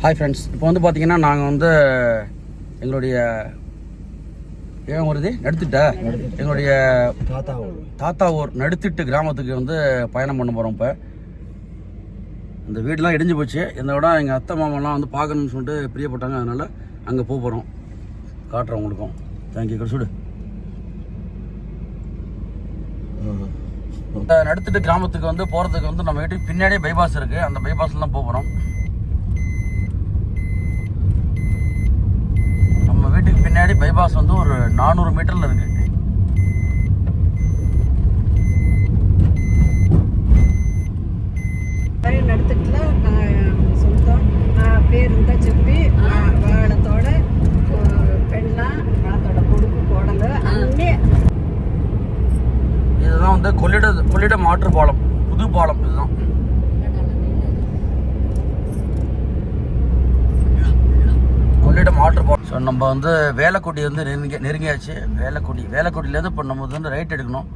Hi friends இப்போ வந்து பார்த்தீங்கன்னா நாங்கள் வந்து எங்களுடைய ஏன் வருது? நடுத்துட்டா? எங்களுடைய தாத்தா தாத்தா ஊர் நடுத்திட்டு கிராமத்துக்கு வந்து பயணம் பண்ண போகிறோம் இப்போ. இந்த வீடெலாம் இடிஞ்சு போச்சு. இந்த விட எங்கள் அத்தை மாமாலாம் வந்து பார்க்கணும்னு சொல்லிட்டு பிரியப்பட்டாங்க. அதனால் அங்கே போக போகிறோம் காட்டுறோம் உங்களுக்கும். தேங்க்யூ கடிச்சுடு இந்த நடுத்திட்டு கிராமத்துக்கு வந்து போகிறதுக்கு வந்து நம்ம வீட்டுக்கு பின்னாடியே பைபாஸ் இருக்குது அந்த பைபாஸில் தான் போக போகிறோம் நம்ம வீட்டுக்கு பின்னாடி பைபாஸ் வந்து ஒரு நானூறு மீட்டரில் இருக்கு. நடத்துட்டுல சொந்தம் பேர் இருந்தால் இதுதான் வந்து கொள்ளிட கொள்ளிட மாற்று பாலம். புது பாலம் இதுதான். கொள்ளிடம் ஆற்று பாலம். ஸோ நம்ம வந்து வேலைக்குடி வந்து நெருங்கி நெருங்கியாச்சு. வேலைக்குடி வேலைக்குடியிலேருந்து இப்போ நம்ம வந்து ரைட் எடுக்கணும்.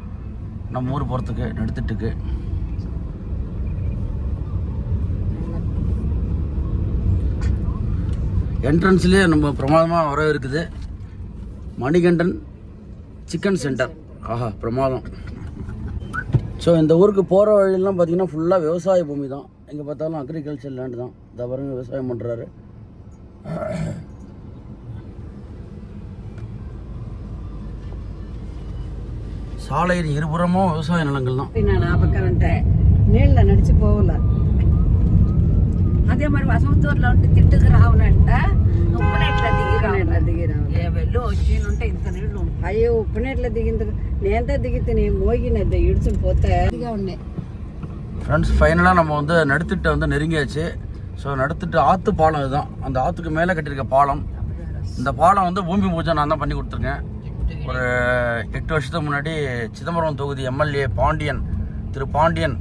நம்ம ஊர் போகிறதுக்கு நடுத்துட்டுக்கு என்ட்ரன்ஸ்லேயே நம்ம பிரமாதமாக வர இருக்குது. மணிகண்டன் சிக்கன் சென்டர் ஆஹா பிரமாதம். ஸோ இந்த ஊருக்கு போகிற வழியெல்லாம் பார்த்தீங்கன்னா ஃபுல்லாக விவசாய பூமி தான். எங்கே பார்த்தாலும் அக்ரிகல்ச்சர் லேண்ட் தான். இந்த பாருங்க விவசாயம் பண்ணுறாரு சாலையின் இருபுறமும் விவசாய நிலங்கள் தான் నేను ఆ పక్కన ఉంటే నీళ్ళ నడిచి పోవాల అదే మరి వసంతూరులో ఉంటే తిట్టుకు రావునంట ఉప్పునెట్ల దిగి ఉప్పునెట్ల దిగి రావు. ఏ వెళ్ళు వచ్చి ఉంటే ఇంత నీళ్లు ఉంటాయి. అయ్యో ఉప్పునెట్ల దిగింది నేంతా దిగితే మోగినది ఇడుచుని పోతే ఇదిగా ఉన్నాయి ஃப்ரெண்ட்ஸ் ஃபைனலாக நம்ம வந்து நடுத்திட்ட வந்து நெருங்கியாச்சு ஸோ நடுத்திட்டு ஆற்று பாலம் இதுதான் அந்த ஆற்றுக்கு மேலே கட்டியிருக்க பாலம் இந்த பாலம் வந்து பூமி பூஜை நான் தான் பண்ணி கொடுத்துருக்கேன் ஒரு எட்டு வருஷத்துக்கு முன்னாடி சிதம்பரம் தொகுதி எம்எல்ஏ பாண்டியன் திரு பாண்டியன்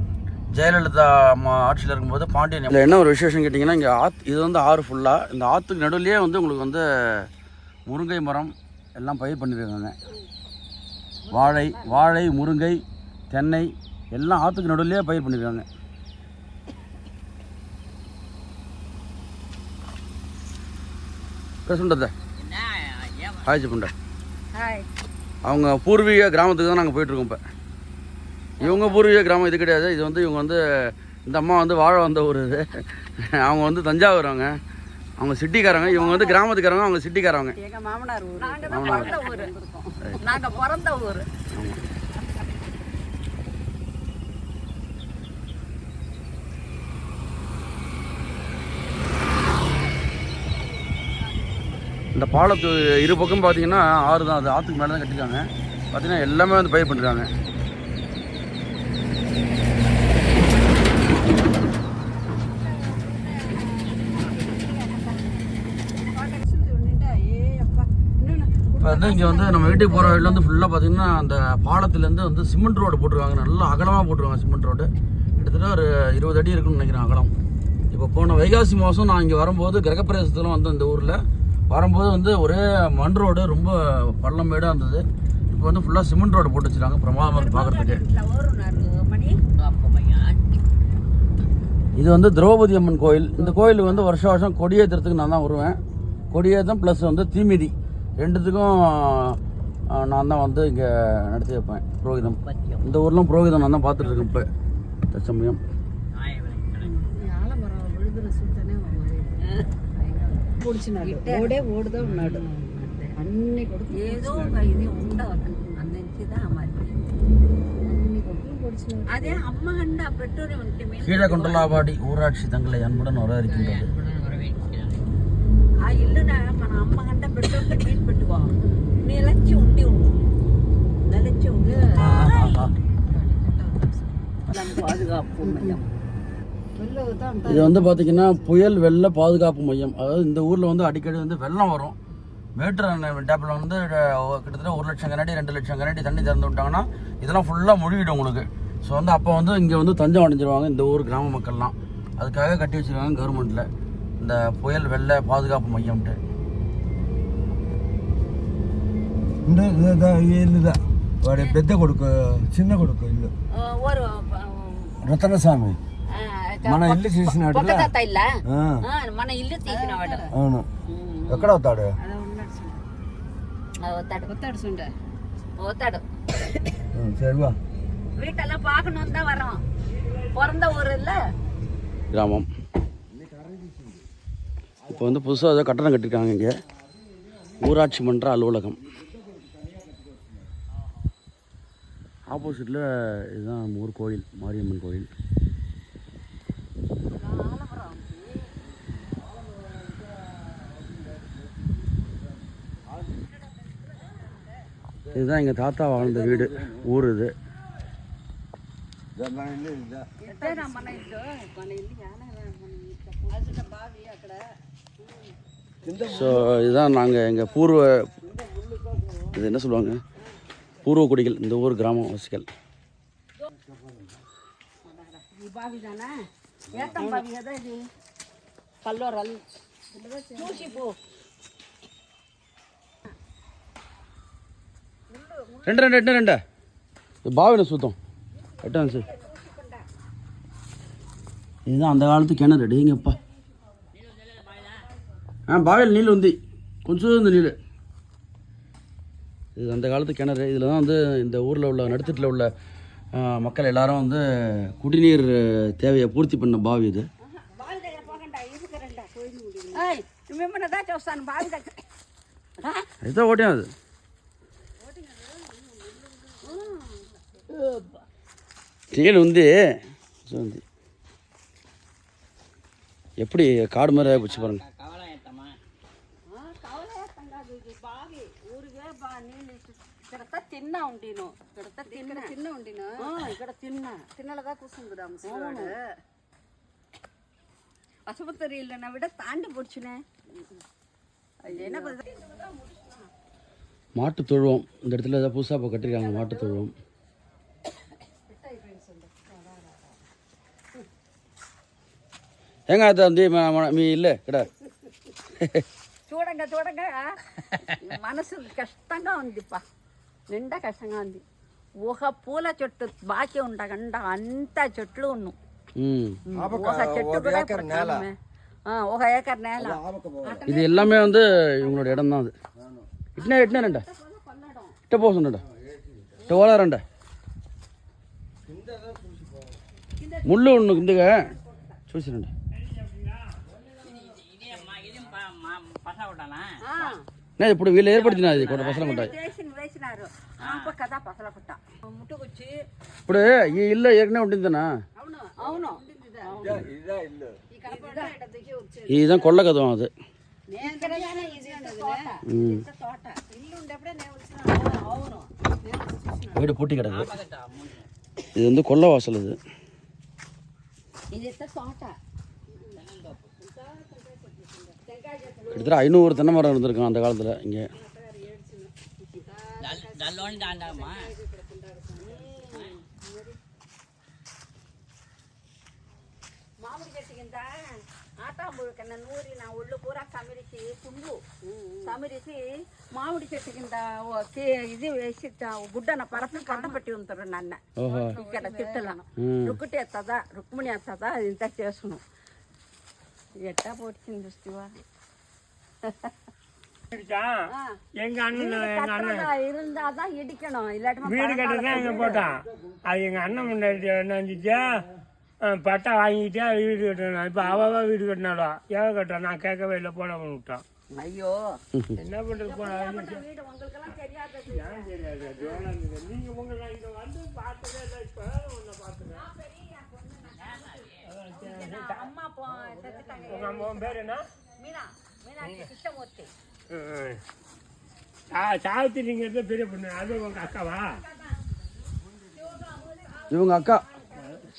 ஜெயலலிதா அம்மா ஆட்சியில் இருக்கும்போது பாண்டியன் இதில் என்ன ஒரு விசேஷம் கேட்டிங்கன்னா இங்கே ஆத் இது வந்து ஆறு ஃபுல்லாக இந்த ஆற்றுக்கு நடுவுலயே வந்து உங்களுக்கு வந்து முருங்கை மரம் எல்லாம் பயிர் பண்ணியிருக்காங்க வாழை வாழை முருங்கை தென்னை எல்லாம் ஆற்றுக்கு நடுவுலயே பயிர் பண்ணியிருக்காங்க பேசுண்டத ஹாய் హాయ్ அவங்க பூர்வீக கிராமத்துக்கு தான் நாங்கள் போயிட்டுருக்கோம் இப்போ. இவங்க பூர்வீக கிராமம் இது கிடையாது. இது வந்து இவங்க வந்து இந்த அம்மா வந்து வாழ வந்த ஒரு இது. அவங்க வந்து தஞ்சாவூர் அவங்க அவங்க சிட்டிக்காரங்க. இவங்க வந்து கிராமத்துக்காரங்க அவங்க சிட்டிக்காரங்க மாமனார் ஊர். நாங்க தான் பிறந்த ஊரு. இந்த பாலத்து இரு பக்கம் பார்த்தீங்கன்னா ஆறு தான் அது ஆற்றுக்கு மேலே தான் கட்டிருக்காங்க. பார்த்தீங்கன்னா எல்லாமே வந்து பயிர் பண்ணிருக்காங்க. இப்போ இங்கே வந்து நம்ம வீட்டுக்கு போகிற வழியில் வந்து ஃபுல்லாக பார்த்தீங்கன்னா அந்த பாலத்துலேருந்து வந்து சிமெண்ட் ரோடு போட்டிருக்காங்க. நல்லா அகலமாக போட்டுருவாங்க சிமெண்ட் ரோடு கிட்டத்தட்ட ஒரு இருபது அடி இருக்குன்னு நினைக்கிறேன் அகலம். இப்போ போன வைகாசி மாதம் நான் இங்கே வரும்போது கிரகப்பிரவேசத்தில் வந்து இந்த ஊரில். வரும்போது வந்து ஒரே மண் ரோடு ரொம்ப பள்ளமேடாக இருந்தது. இப்போ வந்து ஃபுல்லாக சிமெண்ட் ரோடு போட்டு வச்சுருக்காங்க. பிரமாதமாக பார்க்குறதுக்கு இது வந்து திரௌபதி அம்மன் கோயில். இந்த கோயிலுக்கு வந்து வருஷ வருஷம் கொடியேற்றுறதுக்கு நான் தான் வருவேன். கொடியேற்றம் ப்ளஸ் வந்து தீமிதி. ரெண்டுத்துக்கும் நான் தான் வந்து இங்கே நடத்தி வைப்பேன். புரோகிதம். இந்த ஊர்லாம் புரோகிதம் நான் தான் பார்த்துட்ருக்கேன் இப்போ. தற்சமயம். పొడిచినాడు ఓడే ఓడుదా ఉన్నాడు అన్ని కొడుకు ఏదో ఒక ఇది ఉండవద్దు మంచిదా మరి ಅದೇ ಅಮ್ಮ ಗಂಡ ಬೆಟ್ಟೂರಿ ಉಂಟಿಮೆ ಕೀಳಗುಂಟಲಾವಾಡಿ ಊರಾಕ್ಷಿ ತಂಗಲ ಅನ್ಬಿಡನ್ ಹೊರಹರಿಕಿಂಟದು ಆ ಇಲ್ಲನ ಮನ ಅಮ್ಮ ಗಂಡ ಬೆಟ್ಟೂರಿಗೆ ಟ್ರೀಟ್ పెట్టుకో నిలచి ఉండి ఉండు నిలచి ఉండు నాకు అది కాపు இது வந்து பார்த்திங்கன்னா புயல் வெள்ள பாதுகாப்பு மையம். அதாவது இந்த ஊரில் வந்து அடிக்கடி வந்து வெள்ளம் வரும். மேட்டூர் டேப்பில் வந்து கிட்டத்தட்ட ஒரு லட்சம் கனடி ரெண்டு லட்சம் கனடி தண்ணி திறந்து விட்டாங்கன்னா இதெல்லாம் ஃபுல்லாக மொழிவிடும் உங்களுக்கு. ஸோ வந்து அப்போ வந்து இங்கே வந்து தஞ்சம் அடைஞ்சிருவாங்க இந்த ஊர் கிராம மக்கள்லாம். அதுக்காக கட்டி வச்சுருக்காங்க கவர்மெண்ட்டில் இந்த புயல் வெள்ள பாதுகாப்பு மையம்ட்டு இல்லைதா பெத்த கொடுக்க சின்ன கொடுக்க இல்லை ரத்தனசாமி. మన ఇల్లు చూసినట్టుగా పక్క తాత ఇల్ల ఆ, ఆ, మన ఇల్లు తీసినవాడు అవును ఎక్కడ అవుతాడు అదే ఉన్నాడు చూడు. పోతాడు కొత్తాడు చూడ పోతాడు ம், சரி வா வீட்டெல்லாம் பார்க்கணும் தான் வரோம் பிறந்த ஊர் இல்ல கிராமம் இப்போ வந்து புதுசாக ஏதோ கட்டடம் கட்டியிருக்காங்க இங்கே ஊராட்சி மன்ற அலுவலகம் ஆப்போசிட்டில் இதுதான் நம்ம ஊர் கோயில் மாரியம்மன் கோயில் இதுதான் எங்கள் தாத்தா வாழ்ந்த வீடு ஊர் இது ஸோ இதுதான் நாங்கள் எங்கள் பூர்வ இது என்ன சொல்லுவாங்க? பூர்வ குடிகள் இந்த ஊர் கிராமவாசிகள். பல்லோரல் பூ. ரெண்டு ரெண்டு ரெண்டு ரெண்டு. பாவின சுத்தம். எட்டான்ஸு இதுதான் அந்த காலத்து கிணறு. டேங்கப்பா ஆ பாவியில் நீள் வந்து கொஞ்சம் இந்த நீள் இது அந்த காலத்து கிணறு. இதில் தான் வந்து இந்த ஊரில் உள்ள நடுத்தட்டில் உள்ள மக்கள் எல்லாரும் வந்து குடிநீர் தேவையை பூர்த்தி பண்ண பாவி இது. இதுதான் ஓட்டியும் அது. நீல் உந்தி கொஞ்சம் உந்தி எப்படி காடு மாதிரி ஆகிப்போச்சு பாருங்க కవలేస్తాం కాదు ఇది బావి ఊరికే బా నీళ్ళు ఇక్కడ తిన్నా ఉండిను ఇక్కడ తిన్నా చిన్న ఉండిన ఇక్కడ తిన్నా తిన్నలదా కూర్చుంది ముసలివాడు ஆஸ்பத்திரி இல்லைன்னா விட தாண்டி போச்சுனே என்ன பண்ணுறது மாட்டு தொழுவம் இந்த இடத்துல ஏதாவது புதுசாக இப்போ கட்டியிருக்காங்க மாட்டு தொழுவம் ஏங்க அது வந்து మ- మ- మీ ఇల్లే ఇక్కడ చూడంగా చూడంగా మనసు కష్టంగా ఉందిప్ప నిండా కష్టంగా ఉంది ఒక పూల చెట్టు బాకీ ఉండకుండా అంత చెట్లు ఉన్నావు ம் ఒక చెట్టు కూడా ఇప్పుడు కానమే. ఆ, ఒక ఏకర్ నేల இது எல்லாமே வந்து இவங்களோட இடம் தான் அது இட்னா எட்டுனா ரெண்டா இட்ட போக சொன்னடா இட்ட ஓலா ரெண்டா ముళ్ళు ఉన్ను కిందగా చూసిరండి నేను ఇప్పుడు వీళ్ళు ఏర్పడుతున్నా ఇది కొన్ని పసలు ఉంటాయి చేసిన వేసినారు ఆ కదా పసల పుట్ట ముట్టుకొచ్చి ఇప్పుడు ఈ ఇల్లు ఏకనే ఉంటుందనా అవును అవును இதுதான் இல்லு ఈ కనపడ ఇక్కడ దిగి వచ్చేది இதுதான் கொள்ள கதவம் அது నేను కదా ఇది అన్నది ம். ఇంత తోట ఇల్లు ఉండేప్పుడే నేను వచ్చిన అవును வீடு பூட்டி கிடக்கு இது வந்து கொல்லை வாசல் இது கிட்டத்தட்ட ஐநூறு தென்னை மரம் இருந்திருக்கும் அந்த காலத்தில் இங்கே మామిడి చెట్టు కింద ఆటాంబుడు కింద నూరి నా ఒళ్ళు పూరా సమిరిసి పుండు సమిరిసి మామిడి చెట్టు కింద ఓ కే- ఇది వేసి త- గుడ్డన పరపి కంట పెట్టి ఉంటారు నన్న ఓహో ఇక్కడ చెట్టులను ம். రుక్కుటి ఎత్తదా రుక్మిణి ఎత్తదా అది ఇంత చేసును ఎట్టా పొడిచింది దృష్టివా எங்க அண்ணன் எங்க அண்ணன். இடிக்கணும். இல்லாட்டி வீடு கட்டதான் எங்க போட்டான் அது எங்க அண்ணன் முன்னாடி என்ன இருந்துச்சு பட்டா வாங்கிட்டே வீடு கட்டணும் இப்போ அவ வீடு கட்டினாலும் எவ்வளோ கட்டுறா? நான் கேட்கவே இல்லை போட விட்டான். ஐயோ. என்ன பண்றது போன நீங்க இங்க வந்து பார்த்ததே இல்லை. இப்போ உங்க பேர் என்ன? மீனா. சாவித்திரிங்கிறது பெரிய பொண்ணு. அது உங்க அக்காவா? இவங்க அக்கா.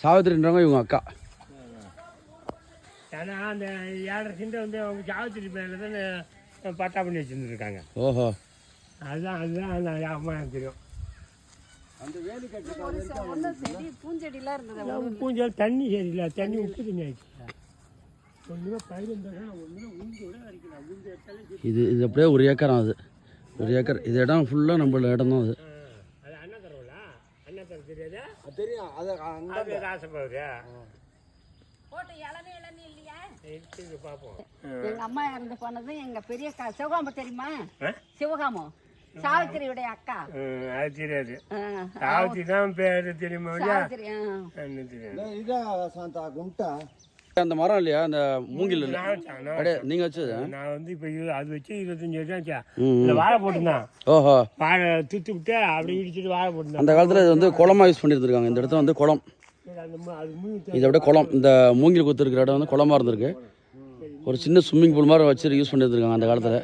சாவித்திரின்றவங்க இவங்க அக்கா. ஏன்னா அந்த ஏழரை சிண்டை வந்து அவங்க சாவித்திரி மேலே தான் பட்டா பண்ணி வச்சுருந்துருக்காங்க. ஓஹோ. அதுதான் அதுதான் அந்த அம்மா எனக்கு தெரியும் ஒன்றும் செடி பூஞ்செடிலாம் இருந்தது அதான் பூஞ்சல் தண்ணி சரியில்லை தண்ணி உப்பு தண்ணி ஆயிடுச்சு. இது இது அப்படியே ஒரு ஏக்கரம் அது. ஒரு ஏக்கர். இது இடம் ஃபுல்லாக நம்மளோட இடம் தான் அது. எங்க அம்மா இறந்து போனது எங்க பெரிய அக்கா சிவகாமம் தெரியுமா? சிவகாமம். சாவித்திரியுடைய அக்கா. அது. தெரியாது ஆ, சாவத்தி தான் பேர் தெரியுமா? சாவித்திரி அந்த மரம் இல்லையா? அந்த மூங்கில் அப்படியே நீங்கள் வச்சது? நான் வந்து இப்போ அது வச்சு இருபத்தஞ்சு வருஷம் ஆச்சா. இந்த வாழை போட்டுருந்தான். ஓஹோ. வாழை துத்து விட்டு அப்படி இடிச்சிட்டு வாழை போட்டுருந்தான். அந்த காலத்தில் இது வந்து குளமா யூஸ் பண்ணியிருந்திருக்காங்க இந்த இடத்துல வந்து குளம். இதை விட குளம். இந்த மூங்கில் குத்து இருக்கிற இடம் வந்து குளமா இருந்திருக்கு. ஒரு சின்ன ஸ்விம்மிங் பூல் மாதிரி வச்சு யூஸ் பண்ணியிருந்திருக்காங்க அந்த காலத்தில்.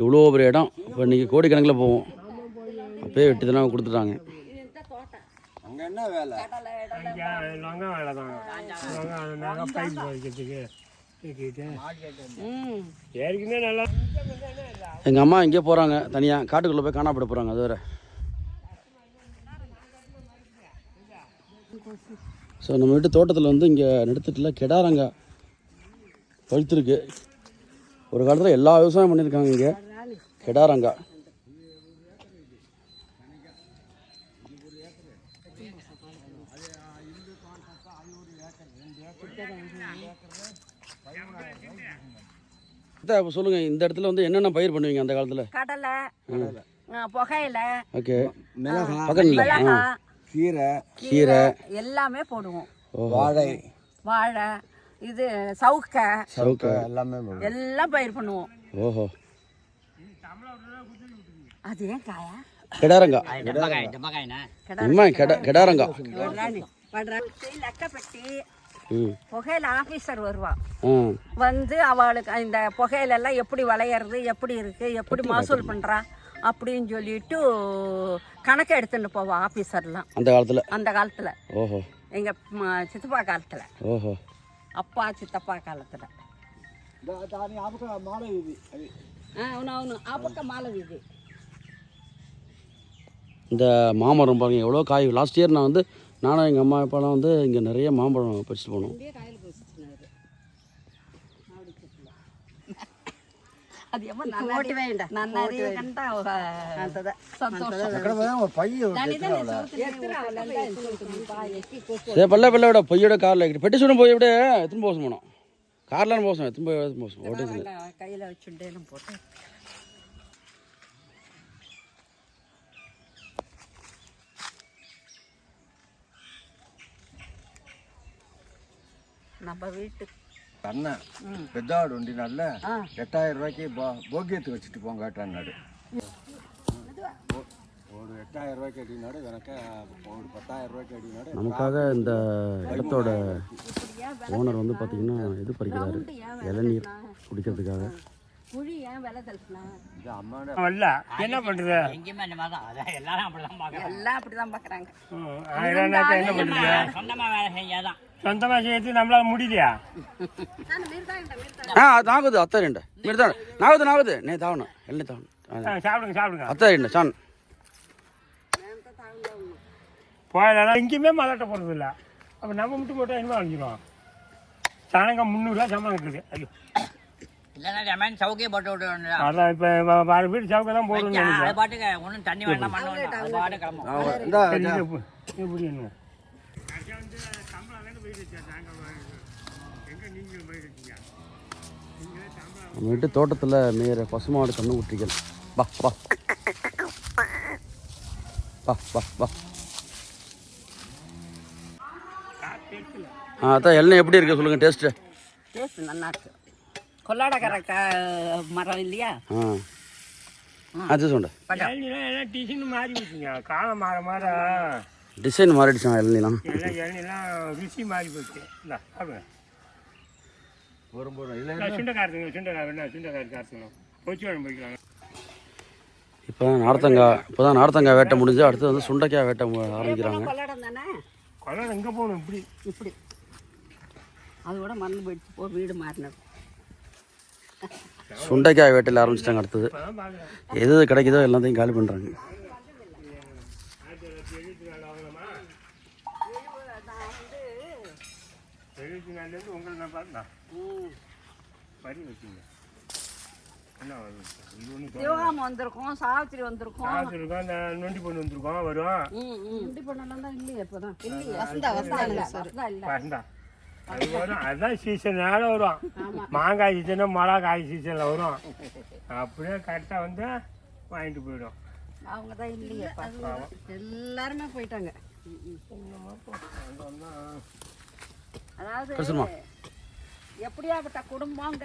இவ்வளோ பெரிய இடம். இப்போ இன்றைக்கி கோடிக்கணக்கில் போவோம். அப்பயே வெட்டி தானே கொடுத்துட்டாங்க. என்ன வேலை? லொங்கா வேலை தான். லொங்கா நாங்கள் பைப் ம். ஏற்கனவே நல்லா எங்கள் அம்மா எங்கேயோ போகிறாங்க தனியாக காட்டுக்குள்ளே போய் காணாப்பட போகிறாங்க அது வேறு. ஸோ நம்ம வீட்டு தோட்டத்தில் வந்து இங்கே நிறுத்திட்டுல கெடாரங்காய் பழுத்திருக்கு. ஒரு காலத்தில் எல்லா விவசாயம் பண்ணியிருக்காங்க இங்கே. கெடாரங்காய் அதான் இப்போ சொல்லுங்கள் இந்த இடத்துல வந்து என்னென்ன பயிர் பண்ணுவீங்க அந்த காலத்தில்? கடலை புகையில ஓகே. மிளகாய் கீரை கீரை. எல்லாமே போடுவோம். வாழை. வாழை இது சவுக்க சவுக்க. எல்லாமே போடுவோம். எல்லாம் பயிர் பண்ணுவோம். ஓஹோ. அது ஏன் காயா? கெடாரங்காய். இம்மா கெட கெடாரங்காய் வர்றானி வர்றானி லக்கப்பட்டி ம் புகையில ஆபீசர் வருவா ஆ வந்து அவளுக்கு இந்த புகையில எல்லாம் எப்படி விளையிறது எப்படி இருக்கு எப்படி மாசூல் பண்றா அப்படின்னு சொல்லிட்டு கணக்கு எடுத்துட்டு போவா ஆபீசர்லாம் அந்த காலத்தில் அந்த காலத்துல ஓஹோ எங்க ம- சித்தப்பா காலத்துல ஓஹோ அப்பா சித்தப்பா காலத்துல దా- దాని ఆపక మాల ఇది అది అవును అవును ఆ పక్క మాల వీధి இந்த மாமரம் பாருங்க எவ்வளோ காய் லாஸ்ட் இயர் நான் வந்து நானும் எங்கள் அம்மா அப்பாலாம் வந்து இங்கே நிறைய மாம்பழம் பறிச்சுட்டு போனோம். பல்ல பல்ல விட பொய்யோட காரில் பெட்டி சுடும் போய் விட எத்தனை போசம் போனோம்? கார்லாம் போசம் எத்தனை போய் போசம் ஓட்டே கையில் வச்சுட்டேன்னு போட்டேன். நம்ம வீட்டு அண்ணன் பெத்தாடு ஒண்டினால எட்டாயிரம் ரூபாய்க்கு போ போக்கியத்துக்கு வச்சுட்டு போங்காட்டான்னாரு ஒரு எட்டாயிரம் ரூபாய்க்கு அடினாடு ஒரு பத்தாயிரம் ரூபாய்க்கு அடினாடு நமக்காக இந்த இடத்தோட ஓனர் வந்து பார்த்தீங்கன்னா இது பறிக்கிறாரு. இளநீர் குடிக்கிறதுக்காக. என்ன பண்றது? என்ன பண்றது? సొంతమే చేసి నమ్మలా ముడిదా నాకుదు అత్తారండి మీరు తాను నాకుదు నాకుదు நே తావును వెళ్ళి తావును சாப்பிடுங்க சாப்பிடுங்க அத்தாரிண்ண சான் போயிடலாம் எங்கேயுமே மலாட்ட போகிறது இல்லை அப்போ நம்ம மட்டும் போட்டால் இனிமே அழிஞ்சிடும் சனங்க முந்நூறுரூவா சம்பளம் இருக்குது ஐயோ சவுக்கே போட்டு விட்டு அதான் இப்போ பாரு வீடு சவுக்கை தான் போட்டு பாட்டுக்கு ஒன்றும் நம்ம வீட்டு தோட்டத்தில் மேயற பசுமாடு கண்ணு குட்டிகள். வா வா. வா வா வா. ஆ அதான் எல்லாம் எப்படி இருக்கு சொல்லுங்கள் டேஸ்ட்டு டேஸ்ட் நல்லா இருக்கு கொல்லாடக்கரை மரம் இல்லையா? ஆ. அது சொல்ல இளநிலாம் எல்லாம் டிசைன் மாறி வச்சுங்க காலம் மாற மாற. டிசைன் மாறிடுச்சான் இளநிலாம் எல்லாம் இளநிலாம் ருசி மாறி போச்சு. இல்லை சாப்பிடுங்க இப்போ தான் நார்த்தங்காய் இப்போ தான் நார்த்தங்காய் வேட்டை முடிஞ்சு அடுத்து வந்து சுண்டைக்காய் வேட்டை ஆரம்பிக்கிறாங்க. கொள்ளாடம் எங்கே போகணும் இப்படி? இப்படி. அது கூட மறந்து போயிடுச்சு. போ வீடு மாறினது. சுண்டைக்காய் வேட்டையில் ஆரம்பிச்சிட்டாங்க அடுத்தது. எது கிடைக்குதோ எல்லாத்தையும் காலி பண்ணுறாங்க எழுபத்தி நாலுலேருந்து உங்களை நான் பார்த்தேன் வரி வச்சுங்க சிவகாமம் வந்திருக்கோம் சாவித்திரி வந்திருக்கோம் நொண்டி பொண்ணு வந்திருக்கோம் வரும் இப்படி பண்ணலாம் தான் இல்லையே இப்போதான் இல்லையே வசந்தா வசந்தா இல்லை வசந்தா அது வரும் அதுதான் சீசனால வரும் மாங்காய் சீசனு மிளகா காய் சீசனில் வரும் அப்படியே கரெக்டாக வந்து வாங்கிட்டு போயிடும் அவங்க தான் இல்லையே எல்லாருமே போயிட்டாங்க. அதாவது எப்படியாப்பட்ட குடும்பம்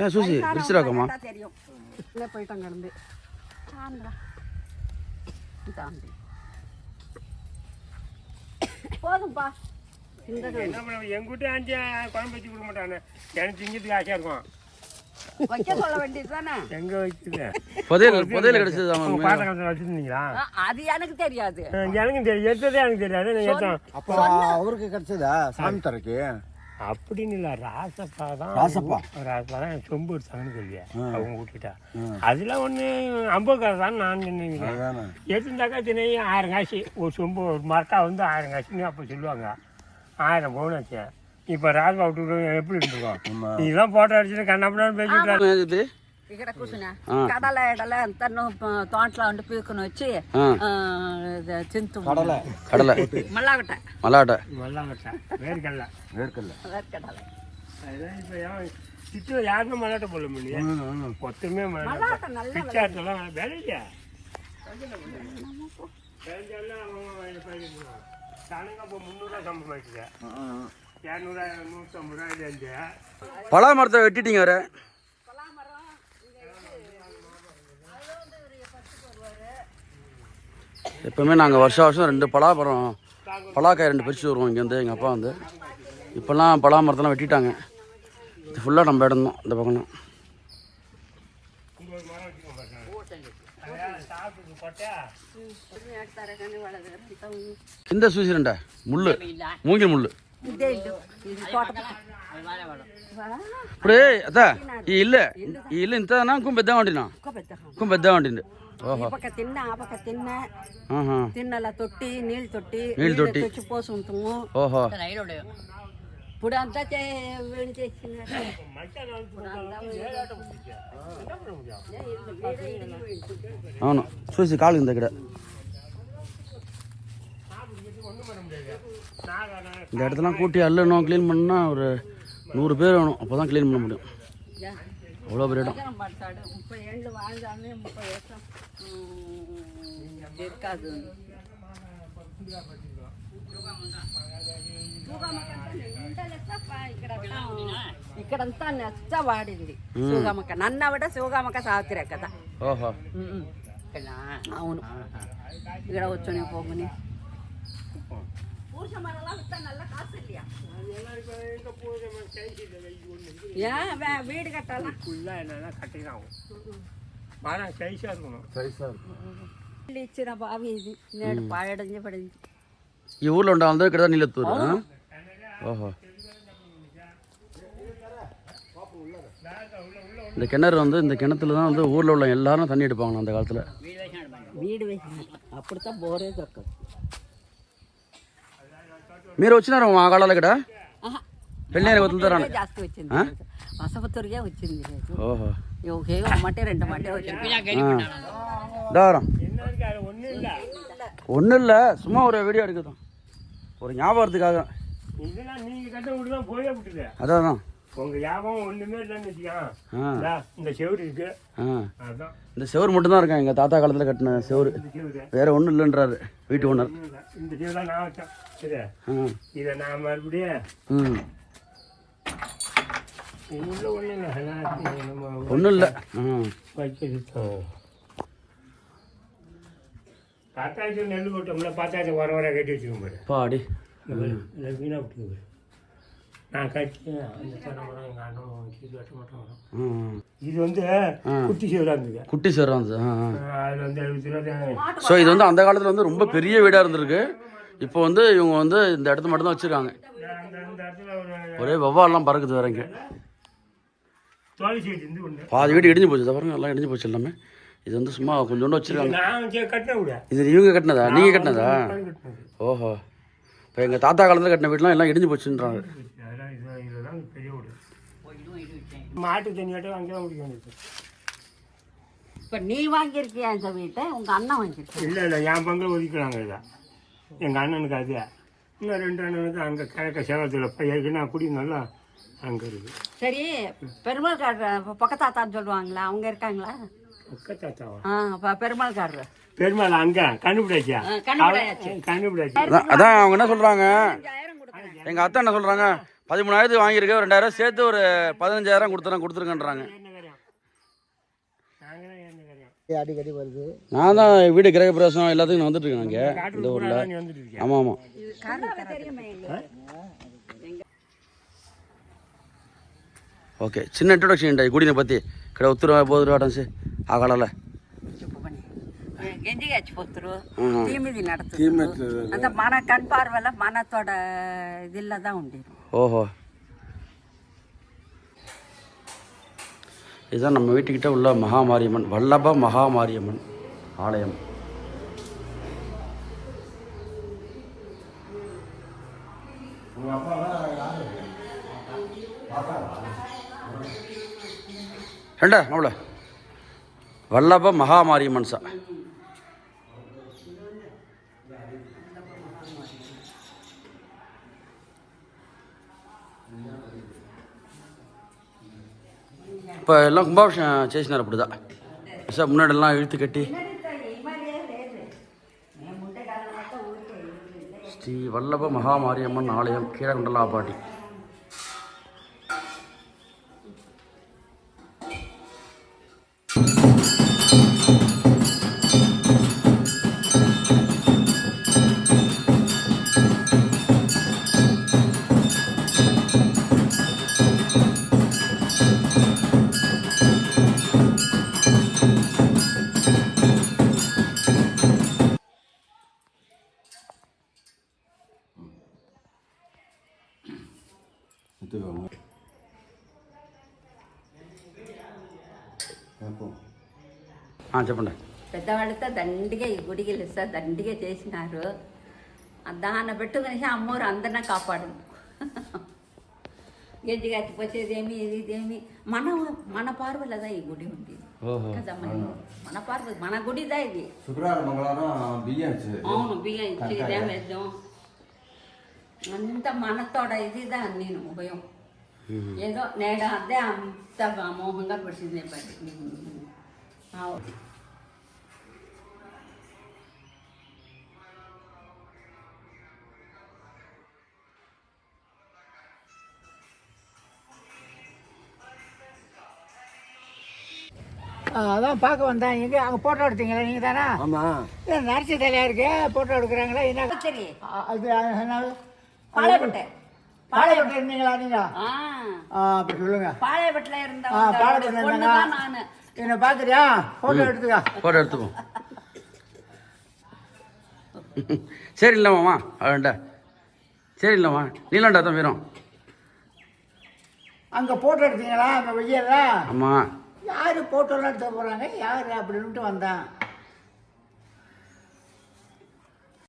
ஏ சூசி பிடிச்சிடாக்கம்மா தெரியும். உள்ளே போயிட்டாங்க இருந்து ஆந்திரா தாண்டி போதும்பா. என்ன பண்ண எங்கிட்ட அஞ்சு குழம்பு வச்சு கொடுக்க மாட்டானே. எனக்கு திங்கிறதுக்கு ஆசையாக இருக்கும். வைக்க சொல்ல வேண்டியது தானே எங்கே வைக்குது புதையல் புதையல் கிடைச்சது வச்சுருந்தீங்களா? அது எனக்கு தெரியாது. எனக்கு தெரியும் எடுத்ததே எனக்கு தெரியாது. அப்போ அவருக்கு கிடைச்சதா? சாமி தரைக்கு? அப்படின்னு இல்லை ராசப்பா தான் ராசப்பா? ராசப்பா தான் சொம்பு எடுத்தாங்கன்னு சொல்லியா அவங்க விட்டுட்டா அதில் ஒன்று ஐம்பது காசு தான் நான் நினைக்கிறேன். அதானே எடுத்துட்டாக்கா தினை ஆயிரம் காசு ஒரு சொம்பு ஒரு மரக்கா வந்து ஆயிரம் காசுன்னு அப்போ சொல்லுவாங்க. ஆயிரம் பவுன் ஆச்சு இப்போ ராஜ்பா விட்டு எப்படி இருந்துருக்கோம் இதெல்லாம் போட்டோ அடிச்சுட்டு கண்ணாப்பின்னு பேசிட்டு இது ఇక్కడ కూర్చున్నా ఆ. కడల ఎడల తను తోటలో ఉండి పీకుని వచ్చి ఆ. తింటు கடலை கடலை మళ్ళాగట மல்லாட்டை மல்லாங்கட்டா வேர்க்கடல வேர்க்கல்ல కడల அதுதான் இப்போ ஏன் சிட்டியில் யாருமே மல்லாட்ட போட முடியும் மொத்தமே மல்லாட்ட మళ్ళాగట నల్ల பிச்சாட்டெல்லாம் விலையா தனங்க இப்போ முந்நூறுரூவா சம்பளம் ஆயிடுச்சு பலா மரத்தை வெட்டிட்டீங்க வேற. எப்போவுமே நாங்கள் வருஷம் வருஷம் ரெண்டு பலாமரம் பலாக்காய் ரெண்டு பறிச்சு வருவோம் இங்கேருந்து எங்கள் அப்பா வந்து. இப்போல்லாம் பலா மரத்தெல்லாம் வெட்டிட்டாங்க. இது ஃபுல்லாக நம்ம இடம் தான் இந்த பக்கம் இந்த சூசிரண்டா முள் மூங்கில் முள் ఇదే ఇల్లు ఇది తోట ఈ ఇల్లు ఈ ఇల్లు ఇంతనా ఇంకో పెద్ద వండినా ఇంకో పెద్ద వండింది పక్క తిన్నా ఆ పక్క తిన్నా తిన్నలా తొట్టి నీళ్ళు తొట్టి నీళ్ళు తొట్టి తెచ్చి ఓహో ఇప్పుడు అంతా వేడి అవును చూసి కాలు దగ్గర இந்த இடத்தெல்லாம் கூட்டி அள்ளணும் க்ளீன் பண்ணா ஒரு நூறு பேர் வேணும் அப்போ தான் க்ளீன் பண்ண முடியும் அவ்வளோ பெரிய இடம் జనం పడతాడు ముప్పై ఏళ్ళు வாழ்ந்தாமே ముప్పై ఏళ్ళ కాదు ఇక్కడంతా నెచ్చ వాడింది శివగామక్క నన్న ఆవిడ శివగామక్క సావిత్రే కదా ஓஹோ అవును ఇక్కడ వచ్చుని పోగుని పురుష మరలా నల్ల కాసల్యా ஏன் வே- வீடு கட்டலாம் ஃபுல்லாக என்னன்னா கட்டிதான் மரம் சைஸாக இருக்கணும் ఇల్లు ఇచ్చిన బావి ఇది నేడు పాయడంజ పడింది ఈ ఊర్లో ఉండే అందరూ ఇక్కడ నీళ్ళెత్తూరు ஓஹோ இந்த கிணறு வந்து இந்த கிணத்துல தான் வந்து ஊரில் உள்ள எல்லாரும் தண்ணி எடுப்பாங்க அந்த காலத்தில் వీడు వేసిన అప్పుడుతో బోరే దొరకదు మీరు వచ్చినారు మా కాలాలు ఇక్కడ ఆహా. పెళ్ళి వదులుతారా ఇదే జాస్తి వచ్చింది వసపతురిగే వచ్చింది లేదు ఓహో ఒకే మట్టే రెండు మట్టే వచ్చింది தாரம் என்ன இருக்கு அது ஒன்றும் இல்லை ஒன்றும் இல்லை சும்மா ஒரு வீடியோ எடுக்கட்டும் ஒரு ஞாபகத்துக்காக இதெல்லாம் நீங்கள் கட்ட விட்டு தான் போயே விட்டுது அதான் தான் உங்கள் ஞாபகம் ஒன்றுமே இல்லைன்னு வச்சுக்கோங்க ஆ இந்தா, இந்த செவுரு இருக்கு ஆ அதுதான் இந்த செவர் மட்டும்தான் இருக்கேன் எங்கள் தாத்தா காலத்தில் கட்டின செவர் இந்த செவுரு வேற ஒன்றும் இல்லைன்றாரு வீட்டு ஓனர் ஒண்ணும் இல்ல. இந்த செவுரு நான் வச்சேன் இது நான் மறுபடியும் உள்ள ஒன்றும் இல்லை ஒன்றும் இல்லை. வைக்கிறது பத்தாயிரத்து நெல் போட்டோம்ல பத்தாயிரத்து வர வர கட்டி வச்சுக்கோங்க பாரு. பாடி. வீணாக விட்டுங்க பாரு. நான் கட்டி அந்த தடவை எங்கள் அண்ணன் இது மாட்டோம் வந்து குட்டி இருந்தது குட்டி செவர் வந்து அதில் எழுபத்தி ரூபா ஸோ இது வந்து அந்த காலத்தில் வந்து ரொம்ப பெரிய வீடாக இருந்திருக்கு. இப்போ வந்து இவங்க வந்து இந்த இடத்த மட்டும் தான் வச்சுருக்காங்க. ஒரு ஒரே வவ்வாலாம் பறக்குது வேற இங்கே. பாதி வீடு இடிஞ்சு போச்சு. பாருங்க எல்லாம் இடிஞ்சு போச்சு எல்லாமே. இது வந்து சும்மா கொஞ்சோண்டு வச்சுருக்காங்க. இது இவங்க கட்டினதா? நீங்கள் கட்டினதா? ஓஹோ. இப்போ எங்கள் தாத்தா காலத்தில் கட்டின வீடுலாம் எல்லாம் இடிஞ்சு போச்சுன்றாங்க. அதெல்லாம் இது இதுதான் பெரிய வீடு மாட்டு தண்ணியாட்டம் அங்கே தான் குடிக்க வேண்டியது. இப்ப நீ வாங்கியிருக்கியா இந்த வீட்டை? உங்க அண்ணன் வாங்கியிருக்கியா இல்லை இல்லை என் பங்கில் ஒதுக்கிறாங்க இதை. எங்கள் அண்ணனுக்கு அது. இன்னும் ரெண்டு அண்ணனுக்கு அங்கே கிழக்க சேவத்தில் போய் ஏற்கனவே குடி நல்லா அங்கே இருக்குது சரி பெருமாள்காரர் பக்கத்தாத்தான்னு சொல்லுவாங்களா? அவங்க இருக்காங்களா? அக்கா தாத்தாவா ஆ அப்ப பெருமாள்காரர் பெருமாள் அங்கே கண்டுபிடிச்சியா. கண்டுபிடிச்சி அதான் அதான் அவங்க என்ன சொல்கிறாங்க கொடுக்குறேன். எங்கள் அத்தை என்ன சொல்கிறாங்க பதிமூணாயிரத்துக்கு வாங்கியிருக்க ரெண்டாயிரம் சேர்த்து ஒரு பதினஞ்சாயிரம் கொடுத்துறேன் கொடுத்துருங்கன்றாங்க என்ன கரையாம் நாங்களும் என்ன கரையாம் அடிக்கடி வருது. நான் தான் வீடு கிரகப்பிரவேசம் எல்லாத்துக்கும் வந்துட்டு இருக்கேன் இங்கே இந்த ஊர்ல. ஆமா ஆமாம் ஓகே சின்ன இன்ட்ரடக்ஷன் உண்டாய் குடினை பற்றி கடை ஒத்து ரூபாய் போது ரூபா டான்ஸு ஆ தீமிதி நடத்துது. அந்த மன கண் பார்வையில் மனத்தோட இதில் உண்டு. ஓஹோ. இதுதான் நம்ம வீட்டுக்கிட்ட உள்ள மகாமாரியம்மன் வல்லப மகாமாரியம்மன் ஆலயம். ரெண்டா அவ்வளோ வல்லப மகாமாரியம்மன் சா இப்போ ఎల్లం కుంభాభిషేకం చేసినారు అప్పుడుదా సార్ మున్నాడు ఎల్లం ఇழுத்து కట్టి శ్రీ వల్లభ మహామారియమ్మన్ ఆలయం కీరగుండలాపాటి ஆலயம் கீழகுண்டலாபாட்டி చెప్పండి పెద్దవాళ్ళతో దండిగా ఈ గుడికి సార్ దండిగా చేసినారు దాన్ని పెట్టుకుని అమ్మోరు అందరినీ కాపాడు గెడ్డి గచ్చిపోసేదేమి ఇది ఇదేమి మన మన పార్వలదా ఈ గుడి ఉంది ఓహో కదా మన మన పార్వ మన గుడిదా ఇది శుక్రవారం మంగళవారం బియ్యం అవును బియ్యం ఇచ్చి నైవేద్యం అంత మనతోడ ఇదిదా నేను ఉపయోగం ఏదో నేడ అదే అంత మోహంగా పెట్టింది పడి அதான் பார்க்க வந்தேன் எங்கே அங்கே ஃபோட்டோ எடுத்தீங்களா நீங்கள் தானே ஆமாம் ஏன் நரசி தலையாக இருக்கு ஃபோட்டோ எடுக்கிறாங்களா என்ன சரி அ- அது என்ன பாளையப்பட்டை பாளையப்பட்டு இருந்தீங்களா ஆ. அப்படி சொல்லுங்க. பாளையப்பட்டில் ஆ இருந்தவங்க பாளையப்பட்டு பொண்ணு இருந்தாங்க. என்னை பார்க்குறியா ஃபோட்டோ எடுத்துக்கா. ஃபோட்டோ எடுத்துப்போம் சரி இல்லைம்மாம்மா அவன்டா சரி இல்லைம்மா நீலாண்டா தான் வீரம். அங்கே ஃபோட்டோ எடுத்தீங்களா? அங்கே வெய்யல ஆமாம் யார் ஃபோட்டோலாம் எடுத்து போகிறாங்க யார் அப்படின்ட்டு வந்தேன்.